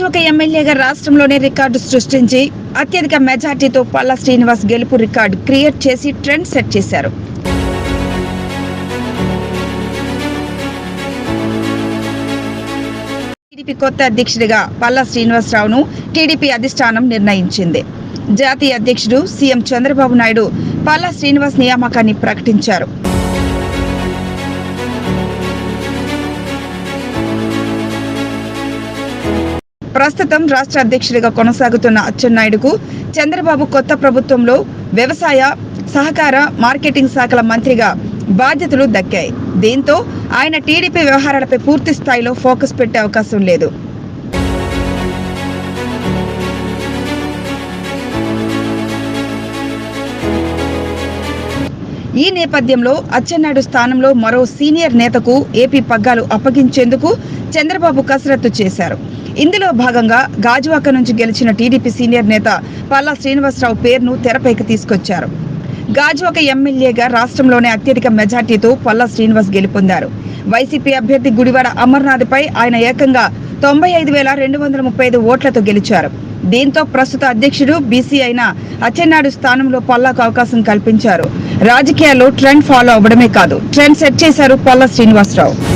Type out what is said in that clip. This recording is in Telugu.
ఒక ఎమ్మెల్యేగా రాష్ట్రంలోనే రికార్డు సృష్టించి అత్యధిక మెజార్టీతో పల్లా శ్రీనివాస్ గెలుపు రికార్డు క్రియేట్ చేసి ట్రెండ్ సెట్ చేశారు. టీడీపీ కొత్త అధ్యక్షుడిగా పల్లా శ్రీనివాసరావును టీడీపీ అధిష్టానం నిర్ణయించింది. జాతీయ అధ్యక్షుడు సీఎం చంద్రబాబు నాయుడు పల్లా శ్రీనివాస్ నియామకాన్ని ప్రకటించారు. ప్రస్తుతం రాష్ట్ర అధ్యక్షుడిగా కొనసాగుతున్న అచ్చెన్నాయుడుకు చంద్రబాబు కొత్త ప్రభుత్వంలో వ్యవసాయ సహకార మార్కెటింగ్ శాఖల మంత్రిగా బాధ్యతలు దక్కాయి. దీంతో ఆయన టీడీపీ వ్యవహారాలపై పూర్తి స్థాయిలో ఫోకస్ పెట్టే అవకాశం లేదు. ఈ నేపథ్యంలో అచ్చెన్నాయుడు స్థానంలో మరో సీనియర్ నేతకు ఏపీ పగ్గాలు అప్పగించేందుకు చంద్రబాబు కసరత్తు చేశారు. ఇందులో భాగంగా గాజువాక నుంచి గెలిచిన టీడీపీ సీనియర్ నేత పల్లా శ్రీనివాసరావు పేరును తెరపైకి తీసుకొచ్చారు. గాజువాక ఎమ్మెల్యేగా రాష్ట్రంలోనే అత్యధిక మెజార్టీతో పల్లా శ్రీనివాస్ గెలుపొందారు. వైసీపీ అభ్యర్థి గుడివాడ అమర్నాథ్పై ఆయన ఏకంగా తొంభై ఐదు వేల రెండు వందల ముప్పై ఐదు ఓట్లతో గెలిచారు. దీంతో ప్రస్తుత అధ్యక్షుడు బీసీ అయిన అచ్చెన్నాయుడు స్థానంలో పల్లాకు అవకాశం కల్పించారు. రాజకీయాల్లో ట్రెండ్ ఫాలో అవ్వడమే కాదు. ట్రెండ్ సెట్ చేశారు పల్లా శ్రీనివాసరావు.